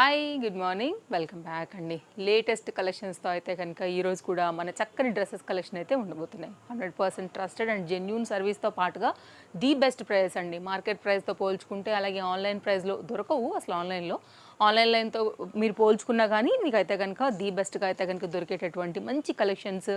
Hi good morning welcome back అండి. Latest కలెక్షన్స్తో అయితే కనుక ఈరోజు కూడా మన చక్కని డ్రెస్సెస్ కలెక్షన్ అయితే ఉండబోతున్నాయి. Hundred percent trusted and genuine సర్వీస్తో పాటుగా ది బెస్ట్ ప్రైస్ అండి. మార్కెట్ ప్రైస్తో పోల్చుకుంటే అలాగే ఆన్లైన్ ప్రైస్లో దొరకవు అసలు ఆన్లైన్లో ఆన్లైన్ లైన్తో మీరు పోల్చుకున్నా కానీ మీకు అయితే కనుక ది బెస్ట్గా అయితే కనుక దొరికేటటువంటి మంచి కలెక్షన్స్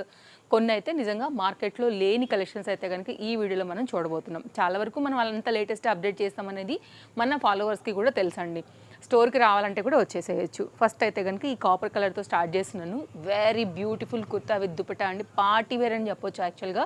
కొన్ని అయితే నిజంగా మార్కెట్లో లేని కలెక్షన్స్ అయితే కనుక ఈ వీడియోలో మనం చూడబోతున్నాం. చాలా వరకు మనం వాళ్ళంతా లేటెస్ట్ అప్డేట్ చేస్తామనేది మన ఫాలోవర్స్కి కూడా తెలుసండి. స్టోర్కి రావాలంటే కూడా వచ్చేసేయచ్చు. ఫస్ట్ అయితే కనుక ఈ కాపర్ కలర్తో స్టార్ట్ చేస్తున్నాను. Very beautiful kurta with dupatta అండి. పార్టీ వేర్ అని చెప్పొచ్చు యాక్చువల్గా.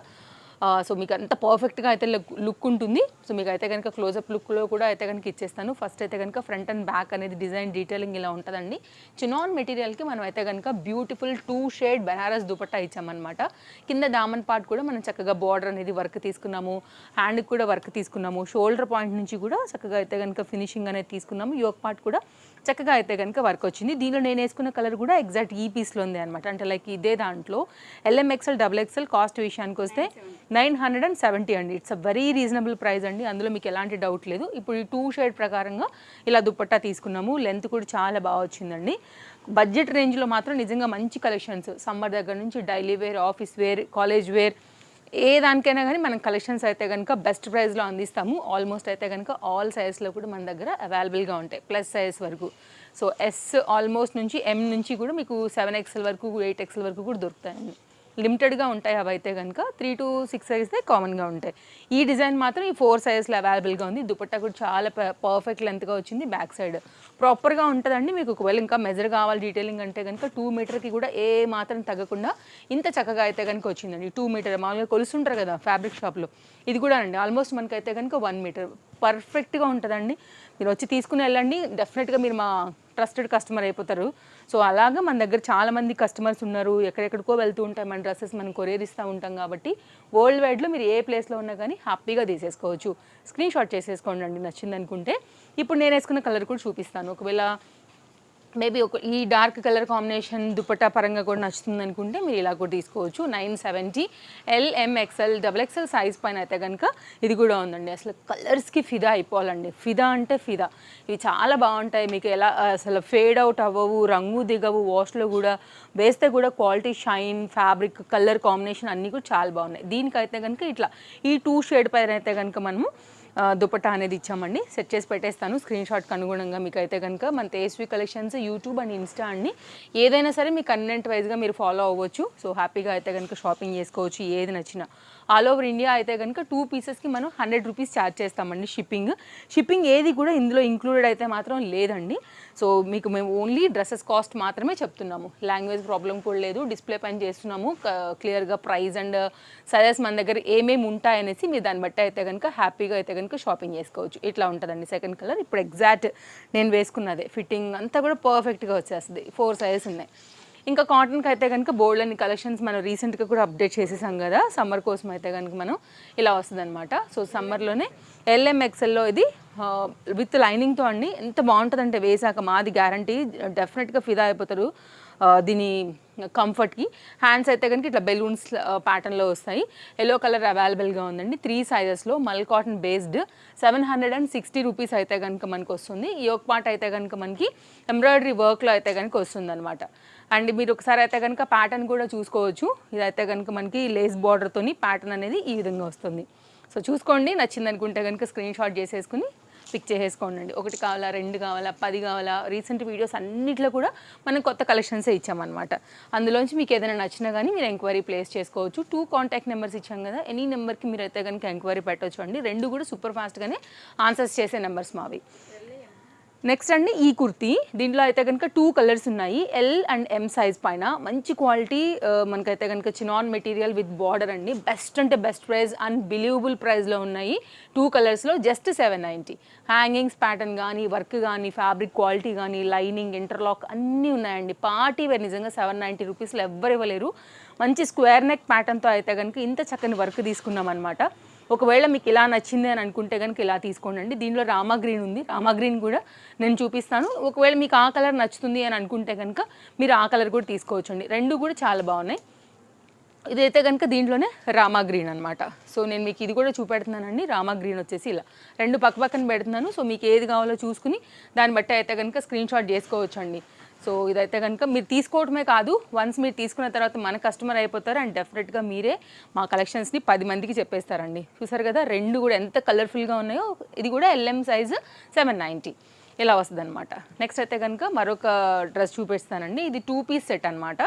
సో మీకు అంత పర్ఫెక్ట్గా అయితే లుక్ ఉంటుంది. సో మీకు అయితే కనుక క్లోజప్ లుక్లో కూడా అయితే కనుక ఇచ్చేస్తాను. ఫస్ట్ అయితే కనుక ఫ్రంట్ అండ్ బ్యాక్ అనేది డిజైన్ డీటెయిలింగ్ ఇలా ఉంటుందండి. చినాన్ మెటీరియల్కి మనం అయితే కనుక beautiful two shade Banaras dupatta ఇచ్చామన్నమాట. కింద దామన్ పార్ట్ కూడా మనం చక్కగా బార్డర్ అనేది వర్క్ తీసుకున్నాము. హ్యాండ్కి కూడా వర్క్ తీసుకున్నాము. షోల్డర్ పాయింట్ నుంచి కూడా చక్కగా అయితే కనుక ఫినిషింగ్ అనేది తీసుకున్నాము. యోక్ పార్ట్ కూడా చక్కగా అయితే కనుక వర్క్ వచ్చింది. దీనిలో నేను వేసుకున్న కలర్ కూడా ఎగ్జాక్ట్ ఈ పీస్లో ఉంది అనమాట అంటే లైక్ ఇదే దాంట్లో ఎల్ఎంఎక్సెల్ డబుల్ ఎక్సెల్ కాస్ట్ విషయానికి వస్తే నైన్ హండ్రెడ్ అండ్ సెవెంటీ అండి. It's a very reasonable price అండి. అందులో మీకు ఎలాంటి డౌట్ లేదు. ఇప్పుడు ఈ టూ షేడ్ ప్రకారంగా ఇలా దుప్పట్టా తీసుకున్నాము. లెంత్ కూడా చాలా బాగా వచ్చిందండి. బడ్జెట్ రేంజ్లో మాత్రం నిజంగా మంచి కలెక్షన్స్ సమ్మర్ దగ్గర నుంచి daily wear office wear college wear ఏ దానికైనా కానీ మనం కలెక్షన్స్ అయితే కనుక బెస్ట్ ప్రైస్లో అందిస్తాము. ఆల్మోస్ట్ అయితే కనుక ఆల్ సైజ్లో కూడా మన దగ్గర అవైలబుల్గా ఉంటాయి ప్లస్ సైజ్ వరకు. సో ఎస్ ఆల్మోస్ట్ నుంచి ఎం నుంచి కూడా మీకు సెవెన్ ఎక్స్ఎల్ వరకు ఎయిట్ ఎక్స్ఎల్ వరకు కూడా దొరుకుతాయండి. లిమిటెడ్గా ఉంటాయి అవి అయితే కనుక త్రీ టు సిక్స్ సైజ్దే కామన్గా ఉంటాయి. ఈ డిజైన్ మాత్రం ఈ ఫోర్ సైజ్లో అవైలబుల్గా ఉంది. దుపట్టా కూడా చాలా పర్ఫెక్ట్ లెంత్గా వచ్చింది బ్యాక్ సైడ్. ప్రాపర్గా ఉంటుందండి మీకు ఒకవేళ ఇంకా మెజర్ కావాలి డీటెయిలింగ్ అంటే కనుక టూ మీటర్కి కూడా ఏ మాత్రం తగ్గకుండా ఇంత చక్కగా అయితే కనుక వచ్చిందండి. టూ మీటర్ మామూలుగా కొలుసుంటారు కదా ఫ్యాబ్రిక్ షాప్లో. ఇది కూడా అండి. ఆల్మోస్ట్ మనకైతే కనుక వన్ మీటర్. పర్ఫెక్ట్గా ఉంటుందండి. మీరు వచ్చి తీసుకుని వెళ్ళండి. డెఫినెట్గా మీరు మా ట్రస్టెడ్ కస్టమర్ అయిపోతారు. సో అలాగా మన దగ్గర చాలా మంది కస్టమర్స్ ఉన్నారు. ఎక్కడెక్కడికో వెళ్తూ ఉంటాయి మన డ్రెస్సెస్ మనం కొరియర్ ఇస్తూ ఉంటాం కాబట్టి వరల్డ్ వైడ్లో మీరు ఏ ప్లేస్లో ఉన్నా కానీ హ్యాపీగా తీసేసుకోవచ్చు. స్క్రీన్ షాట్ చేసేసుకోండి అండి. నచ్చింది అనుకుంటే ఇప్పుడు నేను వేసుకున్న కలర్ కూడా చూపిస్తాను. ఒకవేళ మేబీ ఒక ఈ డార్క్ కలర్ కాంబినేషన్ దుపట్టా పరంగా కూడా నచ్చుతుంది అనుకుంటే మీరు ఇలా కూడా తీసుకోవచ్చు. Nine seventy L M XL double XL size పైన అయితే కనుక ఇది కూడా ఉందండి. అసలు కలర్స్కి ఫిదా అయిపోవాలండి. ఫిదా అంటే ఫిదా. ఇవి చాలా బాగుంటాయి. మీకు ఎలా అసలు ఫేడ్ అవుట్ అవ్వవు రంగు దిగవు వాష్లో కూడా వేస్తే కూడా quality shine fabric colour combination అన్నీ కూడా చాలా బాగున్నాయి. దీనికైతే కనుక ఇట్లా ఈ టూ షేడ్ పైన అయితే కనుక మనము దుపట్టా అనేది ఇచ్చామండి. సెట్ చేసి పెట్టేస్తాను. స్క్రీన్ షాట్కి అనుగుణంగా మీకు అయితే కనుక మన Tesvi collections YouTube and Insta అండి. ఏదైనా సరే మీ కన్వెంట్ వైజ్గా మీరు ఫాలో అవ్వచ్చు. సో హ్యాపీగా అయితే కనుక షాపింగ్ చేసుకోవచ్చు. ఏది నచ్చినా. ఆల్ ఓవర్ ఇండియా అయితే కనుక టూ పీసెస్కి మనం హండ్రెడ్ రూపీస్ ఛార్జ్ చేస్తామండి షిప్పింగ్. షిప్పింగ్ ఏది కూడా ఇందులో ఇంక్లూడెడ్ అయితే మాత్రం లేదండి. సో మీకు మేము ఓన్లీ డ్రెస్సెస్ కాస్ట్ మాత్రమే చెప్తున్నాము. లాంగ్వేజ్ ప్రాబ్లం కూడా లేదు. డిస్ప్లే పైన చేస్తున్నాము. క్లియర్గా ప్రైస్ అండ్ సజెస్ మన దగ్గర ఏమేమి ఉంటాయనేసి మీరు దాన్ని బట్టి అయితే కనుక హ్యాపీగా అయితే కనుక షాపింగ్ చేసుకోవచ్చు. ఇట్లా ఉంటుందండి సెకండ్ కలర్ ఇప్పుడు ఎగ్జాక్ట్ నేను వేసుకున్నదే. ఫిట్టింగ్ అంతా కూడా పర్ఫెక్ట్గా వచ్చేస్తుంది. ఫోర్ సైజెస్ ఉన్నాయి. ఇంకా కాటన్కి అయితే కనుక బోల్డ్ అని కలెక్షన్స్ మనం రీసెంట్గా కూడా అప్డేట్ చేసేసాం కదా సమ్మర్ కోసం అయితే కనుక మనం ఇలా వస్తుంది అనమాట సో సమ్మర్లోనే ఎల్ఎంఎక్సెల్లో ఇది విత్ లైనింగ్తో అండి ఎంత బాగుంటుందంటే వేసాక మాది గ్యారంటీ డెఫినెట్గా ఫిదా అయిపోతారు. దీని కంఫర్ట్కి. హ్యాండ్స్ అయితే కనుక ఇట్లా బెలూన్స్ ప్యాటర్న్లో వస్తాయి. ఎల్లో కలర్ అవైలబుల్గా ఉందండి. Three సైజెస్లో mul cotton based seven hundred and sixty rupees అయితే కనుక మనకు వస్తుంది. ఈ ఒక పార్ట్ అయితే కనుక మనకి ఎంబ్రాయిడరీ వర్క్లో అయితే కనుక వస్తుంది అనమాట అండ్ మీరు ఒకసారి అయితే కనుక ప్యాటర్న్ కూడా చూసుకోవచ్చు. ఇదైతే కనుక మనకి లేస్ బార్డర్తోని ప్యాటర్న్ అనేది ఈ విధంగా వస్తుంది. సో చూసుకోండి. నచ్చింది అనుకుంటే కనుక స్క్రీన్ షాట్ చేసేసుకుని పిక్ చేసేసుకోండి ఒకటి కావాలా రెండు కావాలా పది కావాలా రీసెంట్ వీడియోస్ అన్నిట్లో కూడా మనం కొత్త కలెక్షన్సే ఇచ్చామన్నమాట. అందులోంచి మీకు ఏదైనా నచ్చినా కానీ మీరు ఎంక్వైరీ ప్లేస్ చేసుకోవచ్చు. టూ కాంటాక్ట్ నెంబర్స్ ఇచ్చాం కదా ఎనీ నెంబర్కి మీరు అయితే కనుక ఎంక్వైరీ పెట్టవచ్చు అండి రెండు కూడా సూపర్ ఫాస్ట్గానే ఆన్సర్స్ చేసే నెంబర్స్ మావి. నెక్స్ట్ అండి ఈ కుర్తీ. దీంట్లో అయితే కనుక టూ కలర్స్ ఉన్నాయి. ఎల్ అండ్ ఎం సైజ్ పైన. మంచి క్వాలిటీ మనకైతే కనుక చినాన్ మెటీరియల్ విత్ బార్డర్ అండి. బెస్ట్ అంటే బెస్ట్ ప్రైస్ అన్బిలీవబుల్ ప్రైస్లో ఉన్నాయి. టూ కలర్స్లో just seven ninety hangings pattern కానీ వర్క్ కానీ ఫ్యాబ్రిక్ క్వాలిటీ కానీ లైనింగ్ ఇంటర్లాక్ అన్నీ ఉన్నాయండి. పార్టీ వేర్ నిజంగా సెవెన్ నైంటీ రూపీస్లో ఎవ్వరు ఇవ్వలేరు. మంచి స్క్వేర్ నెక్ ప్యాటర్న్తో అయితే కనుక ఇంత చక్కని వర్క్ తీసుకున్నాం అనమాట ఒకవేళ మీకు ఇలా నచ్చింది అని అనుకుంటే కనుక ఇలా తీసుకోండి అండి దీనిలో రామా గ్రీన్ ఉంది. రామా గ్రీన్ కూడా నేను చూపిస్తాను. ఒకవేళ మీకు ఆ కలర్ నచ్చుతుంది అని అనుకుంటే కనుక మీరు ఆ కలర్ కూడా తీసుకోవచ్చు అండి రెండు కూడా చాలా బాగున్నాయి. ఇదైతే కనుక దీంట్లోనే రామా గ్రీన్ అనమాట సో నేను మీకు ఇది కూడా చూపెడుతున్నానండి. రామా గ్రీన్ వచ్చేసి ఇలా రెండు పక్క పక్కన పెడుతున్నాను. సో మీకు ఏది కావాలో చూసుకుని దాన్ని బట్టి అయితే కనుక స్క్రీన్ షాట్ చేసుకోవచ్చు అండి సో ఇదైతే కనుక మీరు తీసుకోవటమే కాదు వన్స్ మీరు తీసుకున్న తర్వాత మన కస్టమర్ అయిపోతారు అండ్ డెఫినెట్గా మీరే మా కలెక్షన్స్ని పది మందికి చెప్పేస్తారండి. చూసారు కదా రెండు కూడా ఎంత కలర్ఫుల్గా ఉన్నాయో ఇది కూడా ఎల్ఎం సైజు సెవెన్ నైంటీ ఇలా వస్తుంది అనమాట నెక్స్ట్ అయితే కనుక మరొక డ్రెస్ చూపిస్తానండి. ఇది టూ పీస్ సెట్ అనమాట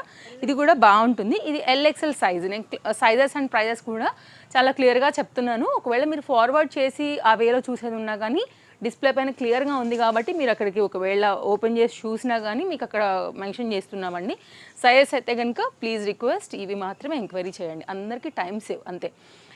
ఇది కూడా బాగుంటుంది. ఇది ఎల్ఎక్సెల్ సైజ్ నేను సైజెస్ అండ్ ప్రైజెస్ కూడా చాలా క్లియర్గా చెప్తున్నాను. ఒకవేళ మీరు ఫార్వర్డ్ చేసి ఆ వేలో చూసేది ఉన్నా కానీ డిస్ప్లే పైన క్లియర్గా ఉంది కాబట్టి మీరు అక్కడికి ఒకవేళ ఓపెన్ చేసి చూసినా కానీ మీకు అక్కడ మెన్షన్ చేస్తున్నామండి. సైజెస్ అయితే కనుక ప్లీజ్ రిక్వెస్ట్ ఇవి మాత్రమే ఎంక్వైరీ చేయండి. అందరికీ టైం సేవ్ అంతే.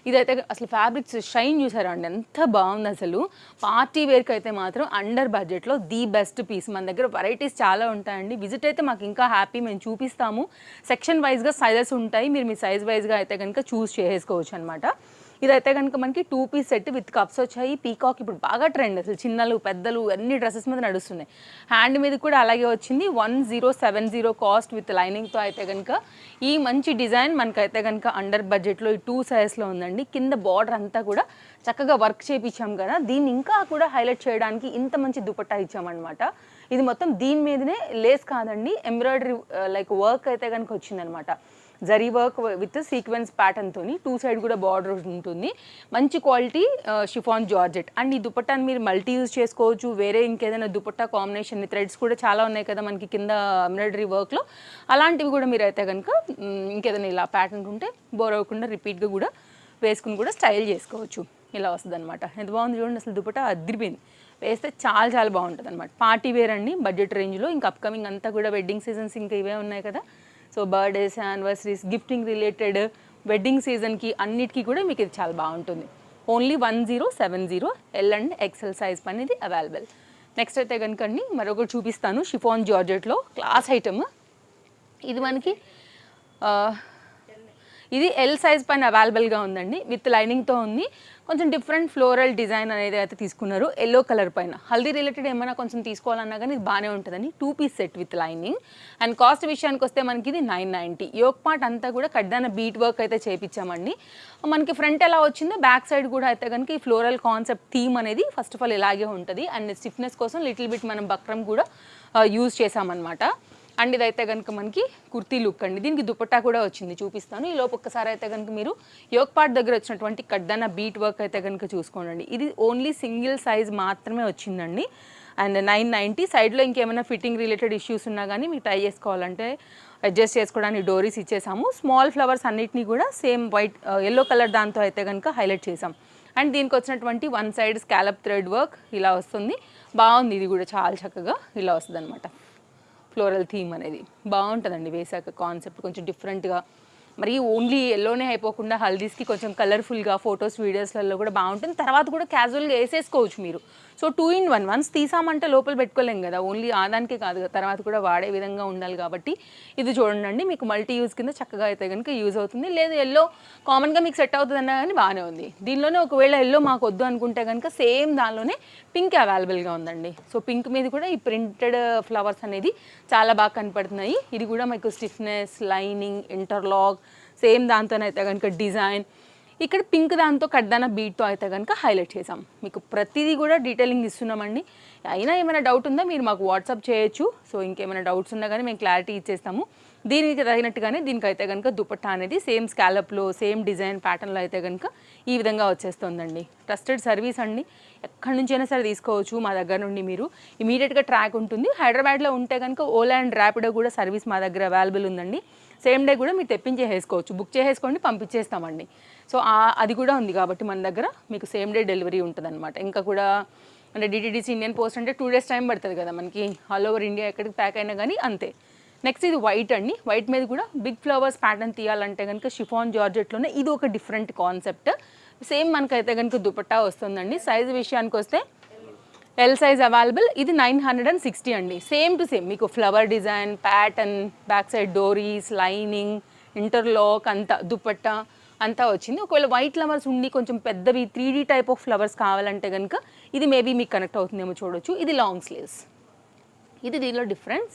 ఇదైతే అసలు ఫ్యాబ్రిక్స్ షైన్ చూసారా అండి ఎంత బాగుంది అసలు. పార్టీ వేర్కి అయితే మాత్రం అండర్ బడ్జెట్లో ది బెస్ట్ పీస్. మన దగ్గర వెరైటీస్ చాలా ఉంటాయండి. విజిట్ అయితే మాకు ఇంకా హ్యాపీ మేము చూపిస్తాము. సెక్షన్ వైజ్గా సైజెస్ ఉంటాయి. మీరు మీ సైజ్ వైజ్గా అయితే కనుక చూస్ చేసుకోవచ్చు అనమాట ఇదైతే కనుక మనకి two piece set with cups వచ్చాయి. పీకాక్ ఇప్పుడు బాగా ట్రెండ్ అసలు. చిన్నలు పెద్దలు అన్ని డ్రెస్సెస్ మీద నడుస్తున్నాయి. హ్యాండ్ మీద కూడా అలాగే వచ్చింది. One zero seven zero cost with లైనింగ్తో అయితే కనుక ఈ మంచి డిజైన్ మనకైతే కనుక అండర్ బడ్జెట్లో ఈ టూ సైజ్లో ఉందండి. కింద బార్డర్ అంతా కూడా చక్కగా వర్క్ చేయించాం కదా. దీన్ని ఇంకా కూడా హైలైట్ చేయడానికి ఇంత మంచి దుపట్టా ఇచ్చామన్నమాట. ఇది మొత్తం దీని మీదనే లేస్ కాదండి. ఎంబ్రాయిడరీ లైక్ వర్క్ అయితే కనుక వచ్చిందనమాట జరీ వర్క్ విత్ సీక్వెన్స్ ప్యాటర్న్తో టూ సైడ్ కూడా బార్డర్ ఉంటుంది. మంచి క్వాలిటీ షిఫాన్ జార్జెట్ అండ్ ఈ దుపట్టాని మీరు మల్టీ యూజ్ చేసుకోవచ్చు. వేరే ఇంకేదైనా దుపట్టా కాంబినేషన్ థ్రెడ్స్ కూడా చాలా ఉన్నాయి కదా మనకి కింద ఎంబ్రాయిడరీ వర్క్లో అలాంటివి కూడా మీరు అయితే కనుక ఇంకేదైనా ఇలా ప్యాటర్న్ ఉంటే బోర్ అవ్వకుండా రిపీట్గా కూడా వేసుకుని కూడా స్టైల్ చేసుకోవచ్చు. ఇలా వస్తుంది అనమాట ఎంత బాగుంది చూడండి అసలు దుపట్టా అదిరిపోయింది. వేస్తే చాలా చాలా బాగుంటుంది అనమాట పార్టీ వేర్ అండి బడ్జెట్ రేంజ్లో ఇంకా అప్కమింగ్ అంతా కూడా వెడ్డింగ్ సీజన్స్ ఇంకా ఇవే ఉన్నాయి కదా. So birthdays anniversaries gifting related wedding సీజన్కి అన్నిటికీ కూడా మీకు ఇది చాలా బాగుంటుంది. Only one zero seven zero L and XL size అనేది అవైలబుల్ నెక్స్ట్ అయితే కనుకండి మరొకటి చూపిస్తాను. షిఫాన్ జార్జెట్లో క్లాస్ ఐటమ్ ఇది మనకి ఇది ఎల్ సైజ్ పైన అవైలబుల్గా ఉందండి. విత్ లైనింగ్తో ఉంది. కొంచెం డిఫరెంట్ ఫ్లోరల్ డిజైన్ అనేది అయితే తీసుకున్నారు ఎల్లో కలర్ పైన. హల్దీ రిలేటెడ్ ఏమైనా కొంచెం తీసుకోవాలన్నా కానీ ఇది బాగానే ఉంటుందండి two piece set with lining and cost విషయానికి వస్తే మనకి ఇది నైన్ నైంటీ యోక్ పార్ట్ అంతా కూడా కడ్డాన బీట్ వర్క్ అయితే చేపించామండి. మనకి ఫ్రంట్ ఎలా వచ్చిందో బ్యాక్ సైడ్ కూడా అయితే కనుక ఈ ఫ్లోరల్ కాన్సెప్ట్ థీమ్ అనేది ఫస్ట్ ఆఫ్ ఆల్ ఇలాగే ఉంటుంది. అండ్ స్టిఫ్నెస్ కోసం లిటిల్ బిట్ మనం బక్రం కూడా uh, యూజ్ చేసామన్నమాట అండ్ ఇదైతే కనుక మనకి కుర్తీ లుక్ అండి. దీనికి దుపట్టా కూడా వచ్చింది చూపిస్తాను. ఈ లోపు ఒక్కసారి అయితే కనుక మీరు యోగ్ పార్ట్ దగ్గర వచ్చినటువంటి కడ్డన బీట్ వర్క్ అయితే కనుక చూసుకోండి ఇది ఓన్లీ సింగిల్ సైజ్ మాత్రమే వచ్చిందండి. అండ్ నైన్ నైంటీ సైడ్లో ఇంకేమైనా ఫిట్టింగ్ రిలేటెడ్ ఇష్యూస్ ఉన్నా కానీ మీకు ట్రై చేసుకోవాలంటే అడ్జస్ట్ చేసుకోవడానికి డోరీస్ ఇచ్చేసాము. స్మాల్ ఫ్లవర్స్ అన్నిటినీ కూడా సేమ్ వైట్ ఎల్లో కలర్ దాంతో అయితే కనుక హైలైట్ చేసాం అండ్ దీనికి వచ్చినటువంటి one side scallop thread work ఇలా వస్తుంది. బాగుంది ఇది కూడా చాలా చక్కగా ఇలా వస్తుంది అనమాట ఫ్లోరల్ థీమ్ అనేది. బాగుంటుందండి వేసాక కాన్సెప్ట్ కొంచెం డిఫరెంట్గా మరి ఓన్లీ ఎల్లోనే అయిపోకుండా హల్దీస్కి కొంచెం కలర్ఫుల్గా ఫొటోస్ వీడియోస్లలో కూడా బాగుంటుంది. తర్వాత కూడా క్యాజువల్గా వేసేసుకోవచ్చు మీరు. So two in one once తీసామంటే లోపల పెట్టుకోలేం కదా. ఓన్లీ ఆదానికే కాదు కదా. తర్వాత కూడా వాడే విధంగా ఉండాలి కాబట్టి ఇది చూడండి మీకు మల్టీ యూజ్ కింద చక్కగా అయితే కనుక యూజ్ అవుతుంది. లేదు ఎల్లో కామన్గా మీకు సెట్ అవుతుంది అన్నా కానీ బాగానే ఉంది. దీనిలోనే ఒకవేళ ఎల్లో మాకు వద్దు అనుకుంటే కనుక సేమ్ దానిలోనే పింక్ అవైలబుల్గా ఉందండి. సో పింక్ మీద కూడా ఈ ప్రింటెడ్ ఫ్లవర్స్ అనేది చాలా బాగా కనపడుతున్నాయి. ఇది కూడా మీకు స్టిఫ్నెస్ లైనింగ్ ఇంటర్లాక్ సేమ్ దాంతోనైతే కనుక డిజైన్. ఇక్కడ పింక్ దాంతో కడ్దాన బీట్తో అయితే కనుక హైలైట్ చేసాం మీకు ప్రతిదీ కూడా డీటెయిలింగ్ ఇస్తున్నామండి. అయినా ఏమైనా డౌట్ ఉందా మీరు మాకు వాట్సాప్ చేయొచ్చు. సో ఇంకేమైనా డౌట్స్ ఉన్నా కానీ మేము క్లారిటీ ఇచ్చేస్తాము. దీనికి తగినట్టుగానే దీనికైతే కనుక దుపట్టా అనేది సేమ్ స్కాలప్లో సేమ్ డిజైన్ ప్యాటర్న్లో అయితే కనుక ఈ విధంగా వచ్చేస్తుందండి. ట్రస్టెడ్ సర్వీస్ అండి. ఎక్కడి నుంచైనా సరే తీసుకోవచ్చు మా దగ్గర నుండి మీరు. ఇమీడియట్గా ట్రాక్ ఉంటుంది. హైదరాబాద్లో ఉంటే కనుక ఓలా అండ్ ర్యాపిడో కూడా సర్వీస్ మా దగ్గర అవైలబుల్ ఉందండి. సేమ్ డే కూడా మీరు తెప్పించేసుకోవచ్చు బుక్ చేసేసుకోండి పంపించేస్తామండి. సో అది కూడా ఉంది కాబట్టి మన దగ్గర మీకు సేమ్ డే డెలివరీ ఉంటుంది ఇంకా కూడా అంటే డిటీడీసీ ఇండియన్ పోస్ట్ అంటే టూ డేస్ టైం పడుతుంది కదా మనకి. ఆల్ ఓవర్ ఇండియా ఎక్కడికి ప్యాక్ అయినా కానీ అంతే. నెక్స్ట్ ఇది వైట్ అండి. వైట్ మీద కూడా బిగ్ ఫ్లవర్స్ ప్యాటర్న్ తీయాలంటే కనుక షిఫాన్ జార్జెట్లోనే ఇది ఒక డిఫరెంట్ కాన్సెప్ట్. సేమ్ మనకైతే కనుక దుపట్టా వస్తుందండి. సైజ్ విషయానికి వస్తే ఎల్ సైజ్ అవైలబుల్ ఇది నైన్ హండ్రెడ్ అండ్ సిక్స్టీ అండి. సేమ్ టు సేమ్ మీకు flower design pattern back side doris lining interlock అంతా దుపట్ట అంతా వచ్చింది. ఒకవేళ వైట్ ఫ్లవర్స్ ఉండి కొంచెం పెద్దవి three D type of flowers కావాలంటే కనుక ఇది మేబీ మీకు కనెక్ట్ అవుతుందేమో చూడొచ్చు. ఇది లాంగ్ స్లీవ్స్ ఇది దీనిలో డిఫరెన్స్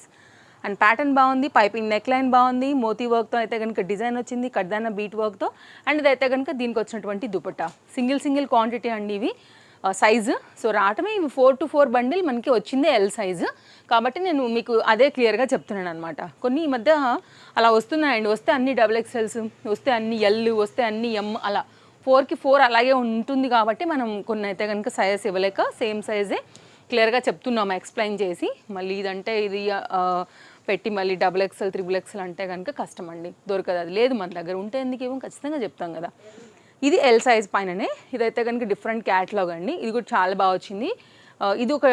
అండ్ ప్యాటర్న్ బాగుంది పైపింగ్ నెక్ లైన్ బాగుంది మోతీ వర్క్తో అయితే కనుక డిజైన్ వచ్చింది కడ్దాన బీట్ వర్క్తో అండ్ ఇదైతే కనుక దీనికి వచ్చినటువంటి దుపట్టా. సింగిల్ సింగిల్ క్వాంటిటీ అండి ఇవి. సైజు సో రావటమే ఇవి ఫోర్ టు ఫోర్ బండిల్ మనకి వచ్చిందే ఎల్ సైజు కాబట్టి నేను మీకు అదే క్లియర్గా చెప్తున్నాను అనమాట కొన్ని ఈ మధ్య అలా వస్తున్నాయండి. వస్తే అన్ని డబుల్ ఎక్స్ఎల్స్ వస్తే అన్ని ఎల్ వస్తే అన్ని ఎమ్ అలా. ఫోర్కి ఫోర్ అలాగే ఉంటుంది కాబట్టి మనం కొన్ని అయితే కనుక సైజెస్ ఇవ్వలేక సేమ్ సైజే క్లియర్గా చెప్తున్నాము ఎక్స్ప్లెయిన్ చేసి. మళ్ళీ ఇదంటే ఇది పెట్టి మళ్ళీ డబుల్ ఎక్స్ఎల్ త్రిబుల్ ఎక్స్ఎల్ అంటే కనుక కష్టం అండి. దొరకదు. అది లేదు మన దగ్గర. ఉంటే ఎందుకు ఏమో ఖచ్చితంగా చెప్తాం కదా. ఇది ఎల్ సైజ్ పైననే. ఇదైతే కనుక డిఫరెంట్ క్యాట్లాగ్ అండి. ఇది కూడా చాలా బాగా వచ్చింది. ఇది ఒక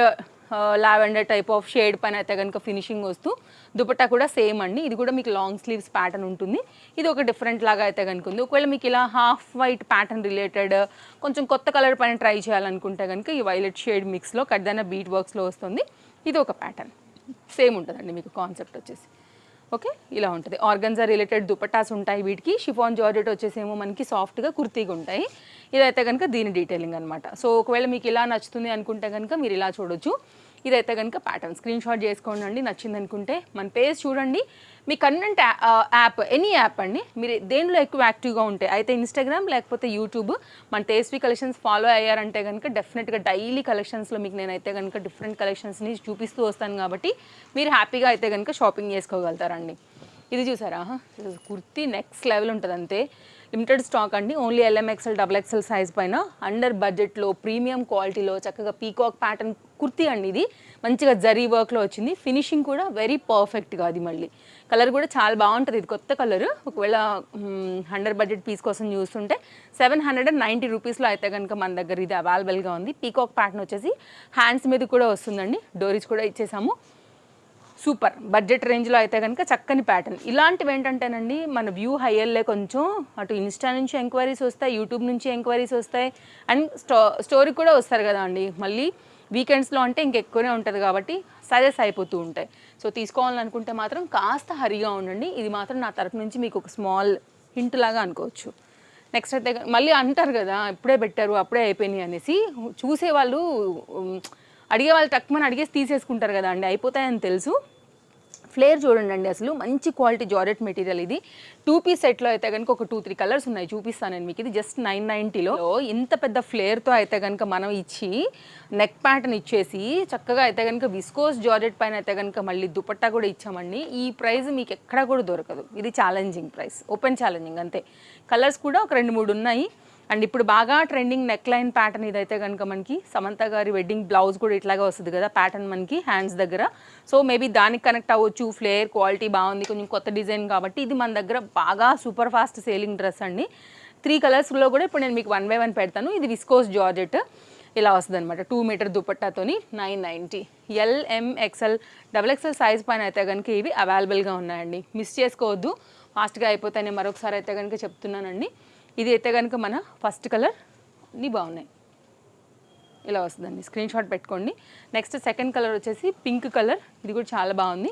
లావెండర్ టైప్ ఆఫ్ షేడ్ పైన అయితే కనుక ఫినిషింగ్ వస్తూ దుపట్టా కూడా సేమ్ అండి. ఇది కూడా మీకు లాంగ్ స్లీవ్స్ ప్యాటర్న్ ఉంటుంది. ఇది ఒక డిఫరెంట్ లాగా అయితే కనుక ఉంది. ఒకవేళ మీకు ఇలా హాఫ్ వైట్ ప్యాటర్న్ రిలేటెడ్ కొంచెం కొత్త కలర్ పైన ట్రై చేయాలనుకుంటే కనుక ఈ వైలెట్ షేడ్ మిక్స్లో కడ్దాన బీట్ వర్క్స్లో వస్తుంది. ఇది ఒక ప్యాటర్న్ సేమ్ ఉంటుందండి మీకు కాన్సెప్ట్ వచ్చేసి. ఓకే? ఇలా ఉంటుంది. ఆర్గన్జా రిలేటెడ్ దుపట్టాస్ ఉంటాయి వీటికి. షిఫాన్ జార్జెట్ వచ్చేసేమో మనకి సాఫ్ట్గా కుర్తీగా ఉంటాయి. ఇదైతే కనుక దీని డీటెయిలింగ్ అనమాట సో ఒకవేళ మీకు ఇలా నచ్చుతుంది అనుకుంటే కనుక మీరు ఇలా చూడొచ్చు. ఇదైతే కనుక ప్యాటర్న్ స్క్రీన్ షాట్ చేసుకోండి. నచ్చింది అనుకుంటే మన పేజ్ చూడండి. మీ కన్నెంట్ యాప్ ఎనీ యాప్ అండి మీరు దేనిలో ఎక్కువ యాక్టివ్గా ఉంటాయి అయితే ఇన్స్టాగ్రామ్ లేకపోతే యూట్యూబ్ మన టేస్వీ కలెక్షన్స్ ఫాలో అయ్యారంటే కనుక డెఫినెట్గా డైలీ కలెక్షన్స్లో మీకు నేనైతే కనుక డిఫరెంట్ కలెక్షన్స్ని చూపిస్తూ వస్తాను కాబట్టి మీరు హ్యాపీగా అయితే కనుక షాపింగ్ చేసుకోగలుగుతారండి. ఇది చూసారా? కుర్తీ నెక్స్ట్ లెవెల్ ఉంటుంది అంతే లిమిటెడ్ స్టాక్ అండి only L M XL double XL size పైన అండర్ బడ్జెట్లో ప్రీమియం క్వాలిటీలో చక్కగా పీకాక్ ప్యాటర్న్ కుర్తీ అండి ఇది. మంచిగా జరీ వర్క్లో వచ్చింది. ఫినిషింగ్ కూడా వెరీ పర్ఫెక్ట్గా అది మళ్ళీ. కలర్ కూడా చాలా బాగుంటుంది. ఇది కొత్త కలర్. ఒకవేళ హండ్రెడ్ బడ్జెట్ పీస్ కోసం చూస్తుంటే సెవెన్ హండ్రెడ్ అండ్ నైంటీ రూపీస్లో అయితే కనుక మన దగ్గర ఇది అవైలబుల్గా ఉంది. పీకాక్ ప్యాటర్న్ వచ్చేసి హ్యాండ్స్ మీద కూడా వస్తుందండి. డోరీస్ కూడా ఇచ్చేసాము. సూపర్ బడ్జెట్ రేంజ్లో అయితే కనుక చక్కని ప్యాటర్న్ ఇలాంటివి ఏంటంటేనండి మన వ్యూ హైయర్లే కొంచెం అటు ఇన్స్టా నుంచి ఎంక్వైరీస్ వస్తాయి యూట్యూబ్ నుంచి ఎంక్వైరీస్ వస్తాయి అండ్ స్టో స్టోరీ కూడా వస్తారు కదా అండి. మళ్ళీ వీకెండ్స్లో అంటే ఇంకెక్కువనే ఉంటుంది కాబట్టి సజెస్ అయిపోతూ ఉంటాయి. సో తీసుకోవాలనుకుంటే మాత్రం కాస్త హరిగా ఉండండి. ఇది మాత్రం నా తరపు నుంచి మీకు ఒక స్మాల్ హింట్ లాగా అనుకోవచ్చు. నెక్స్ట్ అయితే మళ్ళీ అంటారు కదా ఇప్పుడే పెట్టారు అప్పుడే అయిపోయినాయి అనేసి. చూసేవాళ్ళు ఉమ్, అడిగే వాళ్ళు తక్కువ అడిగేసి తీసేసుకుంటారు కదా అండి. అయిపోతాయని తెలుసు. ఫ్లేర్ చూడండి అసలు. మంచి క్వాలిటీ జార్జెట్ మెటీరియల్ ఇది. టూ పీస్ సెట్లో అయితే కనుక ఒక టూ త్రీ కలర్స్ ఉన్నాయి. చూపిస్తానండి మీకు. ఇది జస్ట్ నైన్ నైంటీలో ఇంత పెద్ద ఫ్లేర్తో అయితే కనుక మనం ఇచ్చి నెక్ ప్యాటర్న్ ఇచ్చేసి చక్కగా అయితే కనుక విస్కోస్ జార్జెట్ పైన అయితే కనుక మళ్ళీ దుపట్టా కూడా ఇచ్చామండి. ఈ ప్రైస్ మీకు ఎక్కడా కూడా దొరకదు. ఇది ఛాలెంజింగ్ ప్రైస్ ఓపెన్ ఛాలెంజింగ్ అంతే. కలర్స్ కూడా ఒక రెండు మూడు ఉన్నాయి. అండ్ ఇప్పుడు బాగా ట్రెండింగ్ నెక్ లైన్ ప్యాటర్న్ ఇదైతే కనుక మనకి సమంత గారి వెడ్డింగ్ బ్లౌజ్ కూడా ఇట్లాగే వస్తుంది కదా ప్యాటర్న్ మనకి హ్యాండ్స్ దగ్గర. సో మేబీ దానికి కనెక్ట్ అవ్వచ్చు ఫ్లేర్ క్వాలిటీ బాగుంది కొంచెం కొత్త డిజైన్ కాబట్టి ఇది మన దగ్గర బాగా సూపర్ ఫాస్ట్ సేలింగ్ డ్రెస్ అండి. త్రీ కలర్స్లో కూడా ఇప్పుడు నేను మీకు వన్ బై వన్ పెడతాను. ఇది విస్కోస్ జార్జెట్ ఇలా వస్తుంది అనమాట two metre దుపట్టాతోని nine ninety L M XL double XL size పైన అయితే కనుక ఇవి అవైలబుల్గా ఉన్నాయండి. మిస్ చేసుకోవద్దు. ఫాస్ట్గా అయిపోతాయని మరొకసారి అయితే కనుక చెప్తున్నానండి. ఇది అయితే కనుక మన ఫస్ట్ కలర్ అన్నీ బాగున్నాయి. ఇలా వస్తుందండి. స్క్రీన్ షాట్ పెట్టుకోండి. నెక్స్ట్ సెకండ్ కలర్ వచ్చేసి పింక్ కలర్ ఇది కూడా చాలా బాగుంది.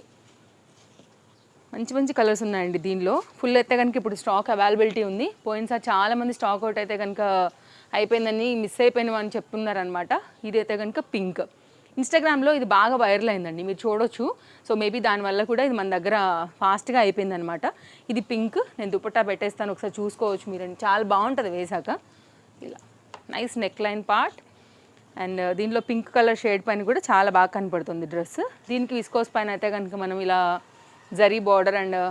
మంచి మంచి కలర్స్ ఉన్నాయండి దీనిలో. ఫుల్ అయితే కనుక ఇప్పుడు స్టాక్ అవైలబిలిటీ ఉంది. పోయినసారి చాలా మంది స్టాక్ అవుట్ అయితే కనుక అయిపోయిందని మిస్ అయిపోయినామని చెప్తున్నారనమాట ఇది అయితే కనుక పింక్ ఇన్స్టాగ్రామ్లో ఇది బాగా వైరల్ అయిందండి. మీరు చూడొచ్చు. సో మేబీ దానివల్ల కూడా ఇది మన దగ్గర ఫాస్ట్గా అయిపోయిందనమాట ఇది పింక్. నేను దుపట్టా పెట్టేస్తాను. ఒకసారి చూసుకోవచ్చు మీరు. చాలా బాగుంటుంది వేసాక. ఇలా. Nice neck line part and దీనిలో పింక్ కలర్ షేడ్ పైన కూడా చాలా బాగా కనపడుతుంది డ్రెస్. దీనికి విస్కోస్ పైన అయితే కనుక మనం ఇలా జరీ బార్డర్ అండ్ uh,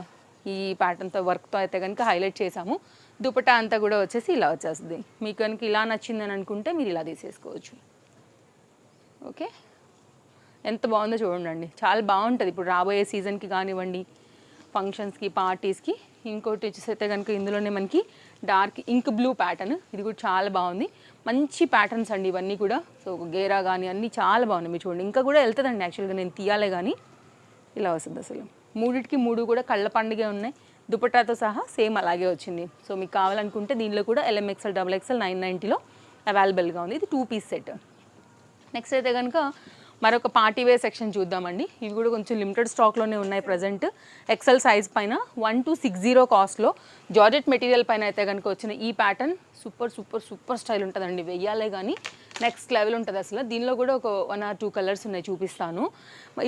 ఈ ప్యాటర్న్తో వర్క్తో అయితే కనుక హైలైట్ చేసాము. దుపట్టా అంతా కూడా వచ్చేసి ఇలా వచ్చేస్తుంది. మీకు కనుక ఇలా నచ్చిందని అనుకుంటే మీరు ఇలా తీసేసుకోవచ్చు. ఓకే ఎంత బాగుందో చూడండి. చాలా బాగుంటుంది. ఇప్పుడు రాబోయే సీజన్కి కానివ్వండి ఫంక్షన్స్కి పార్టీస్కి ఇంకోటి వచ్చేసి అయితే కనుక ఇందులోనే మనకి డార్క్ ఇంక్ బ్లూ ప్యాటర్న్. ఇది కూడా చాలా బాగుంది. మంచి ప్యాటర్న్స్ అండి ఇవన్నీ కూడా. సో గేరా కానీ అన్నీ చాలా బాగున్నాయి. మీరు చూడండి. ఇంకా కూడా వెళ్తుందండి యాక్చువల్గా నేను తీయాలే కానీ ఇలా వస్తుంది అసలు. మూడిటికి మూడు కూడా కళ్ళ పండుగే ఉన్నాయి. దుపట్టాతో సహా సేమ్ అలాగే వచ్చింది. సో మీకు కావాలనుకుంటే దీనిలో కూడా L M XL double XL nine నైంటీలో అవైలబుల్గా ఉంది. ఇది టూ పీస్ సెట్. నెక్స్ట్ అయితే కనుక మరొక పార్టీ వేర్ సెక్షన్ చూద్దామండి. ఇవి కూడా కొంచెం లిమిటెడ్ స్టాక్లోనే ఉన్నాయి ప్రజెంట్ ఎక్సెల్ సైజ్ పైన వన్ టు సిక్స్ జీరో కాస్ట్లో జార్జెట్ మెటీరియల్ పైన అయితే కనుక వచ్చిన ఈ pattern super super super style ఉంటుందండి. వెయ్యాలే కానీ నెక్స్ట్ లెవెల్ ఉంటుంది అసలు. దీనిలో కూడా ఒక వన్ ఆర్ టూ కలర్స్ ఉన్నాయి చూపిస్తాను.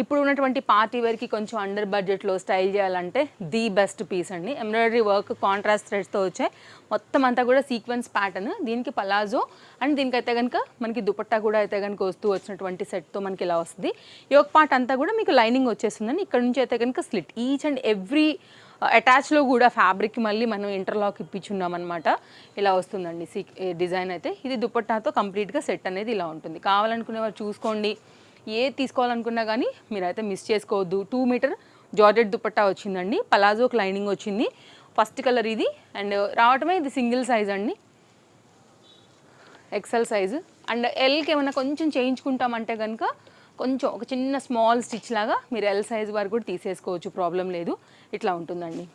ఇప్పుడు ఉన్నటువంటి పార్టీ వేర్కి కొంచెం అండర్ బడ్జెట్లో స్టైల్ చేయాలంటే ది బెస్ట్ పీస్ అండి. ఎంబ్రాయిడరీ వర్క్ కాంట్రాస్ట్ థ్రెడ్స్తో వచ్చాయి మొత్తం అంతా కూడా సీక్వెన్స్ ప్యాటర్న్ దీనికి పలాజో అండ్ దీనికైతే కనుక మనకి దుపట్టా కూడా అయితే కనుక వస్తూ వచ్చినటువంటి సెట్తో మనకి ఇలా వస్తుంది. యోగ పార్ట్ అంతా కూడా మీకు లైనింగ్ వచ్చేస్తుందండి. ఇక్కడ నుంచి అయితే కనుక స్లిట్ ఈచ్ అండ్ ఎవ్రీ అటాచ్లో కూడా ఫ్యాబ్రిక్ మళ్ళీ మనం ఇంటర్లాక్ ఇప్పించున్నాం అనమాట ఇలా వస్తుందండి సీ డిజైన్ అయితే. ఇది దుపట్టాతో కంప్లీట్గా సెట్ అనేది ఇలా ఉంటుంది. కావాలనుకునే వారు చూసుకోండి. ఏ తీసుకోవాలనుకున్నా కానీ మీరైతే మిస్ చేసుకోవద్దు. టూ మీటర్ జార్జెట్ దుపట్టా వచ్చిందండి. పలాజోకి లైనింగ్ వచ్చింది. ఫస్ట్ కలర్ ఇది. అండ్ రావటమే ఇది సింగిల్ సైజ్ అండి. XL size. అండ్ ఎల్కి ఏమైనా కొంచెం చేయించుకుంటామంటే కనుక కొంచెం ఒక చిన్న స్మాల్ స్టిచ్ లాగా మీరు ఎల్ సైజ్ వరకు కూడా తీసేసుకోవచ్చు ప్రాబ్లం లేదు. ఇట్లా ఉంటుందండి.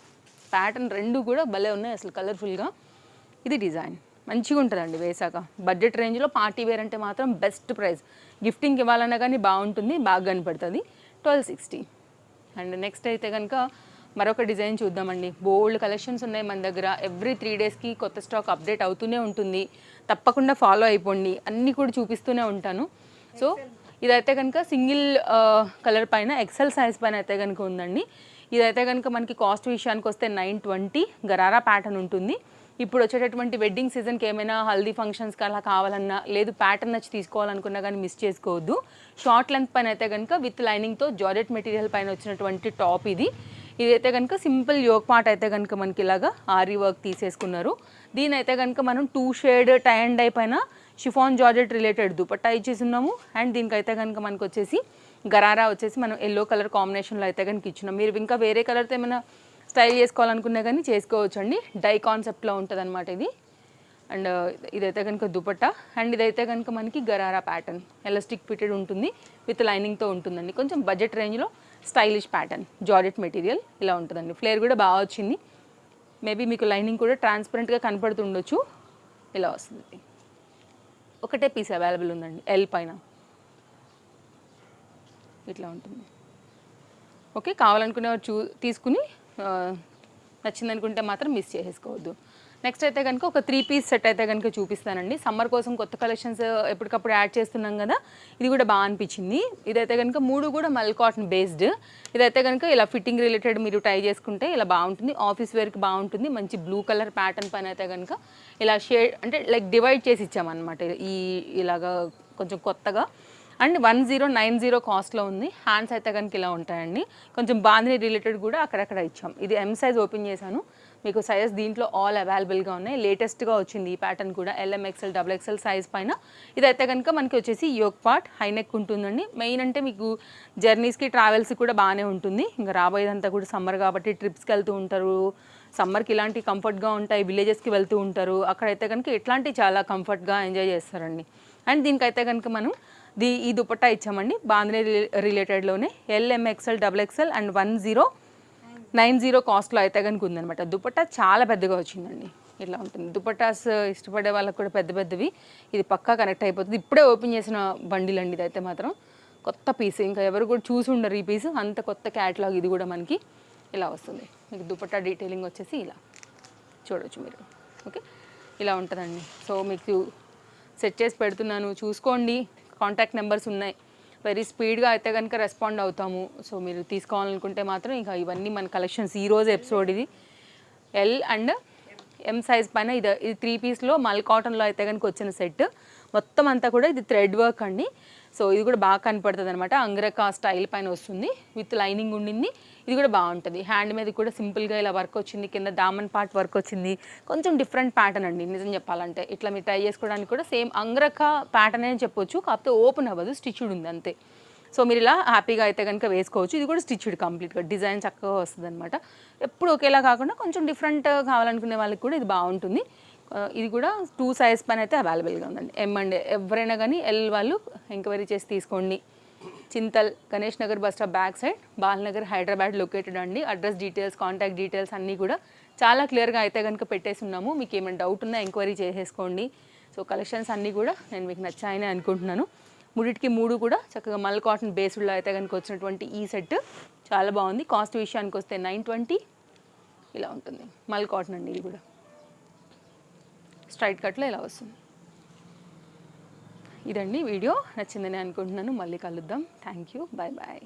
ప్యాటర్న్ రెండు కూడా భలే ఉన్నాయి అసలు కలర్ఫుల్గా ఇది డిజైన్ మంచిగా ఉంటుందండి వేసాక. బడ్జెట్ రేంజ్లో పార్టీ వేర్ అంటే మాత్రం బెస్ట్ ప్రైస్ గిఫ్టింగ్కి ఇవ్వాలన్నా కానీ బాగుంటుంది బాగా కనపడుతుంది. ట్వెల్వ్ సిక్స్టీ అండ్ నెక్స్ట్ అయితే కనుక మరొక డిజైన్ చూద్దామండి. బోల్డ్ కలెక్షన్స్ ఉన్నాయి మన దగ్గర. ఎవ్రీ త్రీ డేస్కి కొత్త స్టాక్ అప్డేట్ అవుతూనే ఉంటుంది. తప్పకుండా ఫాలో అయిపోండి. అన్నీ కూడా చూపిస్తూనే ఉంటాను. సో ఇదైతే కనుక సింగిల్ కలర్ పైన ఎక్సెల్ సైజ్ పైన అయితే కనుక ఉందండి. ఇదైతే కనుక మనకి కాస్ట్ విషయానికి వస్తే నైన్ ట్వంటీ గరారా ప్యాటర్న్ ఉంటుంది. ఇప్పుడు వచ్చేటటువంటి వెడ్డింగ్ సీజన్కి ఏమైనా హల్దీ ఫంక్షన్స్కి అలా కావాలన్నా లేదు ప్యాటర్న్ వచ్చి తీసుకోవాలనుకున్నా కానీ మిస్ చేసుకోవద్దు. షార్ట్ లెంత్ పైన అయితే కనుక విత్ లైనింగ్తో జార్జెట్ మెటీరియల్ పైన వచ్చినటువంటి టాప్ ఇది. ఇదైతే కనుక సింపుల్ యోగ్ పార్ట్ అయితే కనుక మనకి ఇలాగా ఆరి వర్క్ తీసేసుకున్నారు. దీని అయితే కనుక మనం two shade tie and dye పైన షిఫాన్ జార్జెట్ రిలేటెడ్ దుపట్టా ఇచ్చేసి ఉన్నాము అండ్ దీనికైతే కనుక మనకు వచ్చేసి గరారా వచ్చేసి మనం ఎల్లో కలర్ కాంబినేషన్లో అయితే కనుక ఇచ్చినాం. మీరు ఇంకా వేరే కలర్తో ఏమైనా స్టైల్ చేసుకోవాలనుకున్నా కానీ చేసుకోవచ్చు అండి డై కాన్సెప్ట్లో ఉంటుంది అనమాట ఇది. అండ్ uh, ఇదైతే కనుక దుపట్టా. అండ్ ఇదైతే కనుక మనకి గరారా ప్యాటర్న్ ఎలాస్టిక్ ఫిటెడ్ ఉంటుంది. విత్ లైనింగ్తో ఉంటుందండి. కొంచెం బడ్జెట్ రేంజ్లో స్టైలిష్ ప్యాటర్న్ జార్జెట్ మెటీరియల్ ఇలా ఉంటుందండి. ఫ్లేర్ కూడా బాగా వచ్చింది. మేబీ మీకు లైనింగ్ కూడా ట్రాన్స్పరెంట్గా కనపడుతుండొచ్చు. ఇలా వస్తుంది. ఒకటే పీస్ అవైలబుల్ ఉందండి ఎల్ పైన. ఇట్లా ఉంటుంది. ఓకే కావాలనుకునే చూ తీసుకుని నచ్చిందనుకుంటే మాత్రం మిస్ చేసేసుకోవద్దు. నెక్స్ట్ అయితే కనుక ఒక త్రీ పీస్ సెట్ అయితే కనుక చూపిస్తానండి. సమ్మర్ కోసం కొత్త కలెక్షన్స్ uh, ఎప్పటికప్పుడు యాడ్ చేస్తున్నాం కదా ఇది కూడా బాగా అనిపించింది. ఇదైతే కనుక మూడు కూడా మల్ కాటన్ బేస్డ్ ఇదైతే కనుక ఇలా ఫిట్టింగ్ రిలేటెడ్ మీరు ట్రై చేసుకుంటే ఇలా బాగుంటుంది. ఆఫీస్ వేర్కి బాగుంటుంది. మంచి బ్లూ కలర్ ప్యాటర్న్ పైన అయితే కనుక ఇలా షేడ్ అంటే లైక్ డివైడ్ చేసి ఇచ్చామన్నమాట. ఈ ఇలాగా కొంచెం కొత్తగా. And one zero nine zero కాస్ట్లో ఉంది. హ్యాండ్స్ అయితే కనుక ఇలా ఉంటాయండి. కొంచెం బాంధిని రిలేటెడ్ కూడా అక్కడక్కడ ఇచ్చాం. ఇది ఎం సైజ్ ఓపెన్ చేశాను. మీకు సైజెస్ దీంట్లో ఆల్ అవైలబుల్గా ఉన్నాయి. లేటెస్ట్గా వచ్చింది ఈ ప్యాటర్న్ కూడా ఎల్ఎంఎక్సెల్ డబుల్ ఎక్సెల్ సైజ్ పైన. ఇదైతే కనుక మనకి వచ్చేసి యోక్ పార్ట్ హైనెక్ ఉంటుందండి. మెయిన్ అంటే మీకు జర్నీస్కి ట్రావెల్స్కి కూడా బాగానే ఉంటుంది. ఇంకా రాబోయేదంతా కూడా సమ్మర్ కాబట్టి ట్రిప్స్కి వెళ్తూ ఉంటారు. సమ్మర్కి ఇలాంటి కంఫర్ట్గా ఉంటాయి. విలేజెస్కి వెళ్తూ ఉంటారు. అక్కడైతే కనుక ఇట్లాంటి చాలా కంఫర్ట్గా ఎంజాయ్ చేస్తారండి. అండ్ దీనికైతే కనుక మనం దీ ఈ దుపట్టా ఇచ్చామండి. బాంద్రే రిలేటెడ్లోనే L M XL double XL and one zero nine zero కాస్ట్లో అయితే కనుక ఉందనమాట దుపట్టా చాలా పెద్దగా వచ్చిందండి. ఇట్లా ఉంటుంది. దుపట్టాస్ ఇష్టపడే వాళ్ళకి కూడా పెద్ద పెద్దవి. ఇది పక్కా కనెక్ట్ అయిపోతుంది. ఇప్పుడే ఓపెన్ చేసిన బండిల్ అండి ఇదైతే మాత్రం. కొత్త పీస్. ఇంకా ఎవరు కూడా చూసి ఉండరు ఈ పీస్. అంత కొత్త క్యాటలాగ్ ఇది కూడా మనకి ఇలా వస్తుంది. మీకు దుపట్టా డీటెయిలింగ్ వచ్చేసి ఇలా చూడవచ్చు మీరు. ఓకే? ఇలా ఉంటుందండి. సో మీకు సెట్ చేసి పెడుతున్నాను. చూసుకోండి. కాంటాక్ట్ నెంబర్స్ ఉన్నాయి. వెరీ స్పీడ్గా అయితే కనుక రెస్పాండ్ అవుతాము. సో మీరు తీసుకోవాలనుకుంటే మాత్రం ఇంకా ఇవన్నీ మన కలెక్షన్స్ ఈ రోజు ఎపిసోడ్ ఇది. ఎల్ అండ్ ఎం సైజ్ పైన ఇది ఇది త్రీ పీస్లో మల్ కాటన్లో అయితే కనుక వచ్చిన సెట్ మొత్తం అంతా కూడా ఇది థ్రెడ్ వర్క్ అండి. సో ఇది కూడా బాగా కనపడుతుంది అనమాట అంగ్రకా స్టైల్ పైన వస్తుంది. విత్ లైనింగ్ ఉండింది. ఇది కూడా బాగుంటుంది. హ్యాండ్ మీద కూడా సింపుల్గా ఇలా వర్క్ వచ్చింది. కింద దామన్ పార్ట్ వర్క్ వచ్చింది. కొంచెం డిఫరెంట్ ప్యాటర్న్ అండి. నిజం చెప్పాలంటే ఇట్లా మీరు ట్రై చేసుకోవడానికి కూడా సేమ్ అంగ్రక ప్యాటర్న్ అని చెప్పొచ్చు. కాకపోతే ఓపెన్ అవ్వదు. స్టిచ్డ్ ఉంది అంతే. సో మీరు ఇలా హ్యాపీగా అయితే కనుక వేసుకోవచ్చు. ఇది కూడా స్టిచ్డ్ కంప్లీట్గా డిజైన్ చక్కగా వస్తుంది అనమాట ఎప్పుడు ఒకేలా కాకుండా కొంచెం డిఫరెంట్ కావాలనుకునే వాళ్ళకి కూడా ఇది బాగుంటుంది. ఇది కూడా టూ సైజ్ పైన అయితే అవైలబుల్గా ఉందండి. ఎం అండ్ ఎవరైనా కానీ ఎల్ వాళ్ళు ఎంక్వైరీ చేసి తీసుకోండి. Chintal Ganesh Nagar bus stop back side Balnagar Hyderabad located అండి. అడ్రస్ డీటెయిల్స్ కాంటాక్ట్ డీటెయిల్స్ అన్నీ కూడా చాలా క్లియర్గా అయితే కనుక పెట్టేసి ఉన్నాము. మీకు ఏమైనా డౌట్ ఉన్నా ఎంక్వైరీ చేసేసుకోండి. సో కలెక్షన్స్ అన్నీ కూడా నేను మీకు నచ్చాయని అనుకుంటున్నాను. మూడిటికి మూడు కూడా చక్కగా మల్ కాటన్ బేస్డ్లో అయితే కనుక వచ్చినటువంటి ఈ సెట్ చాలా బాగుంది. కాస్ట్ విషయానికి వస్తే నైన్ ట్వంటీ ఇలా ఉంటుంది. మల్ కాటన్ అండి ఇది కూడా. స్ట్రైట్ కట్లో ఇలా వస్తుంది. ఇదండి వీడియో. నచ్చిందని అనుకుంటున్నాను. మళ్ళీ కలుద్దాం. Thank you. Bye bye.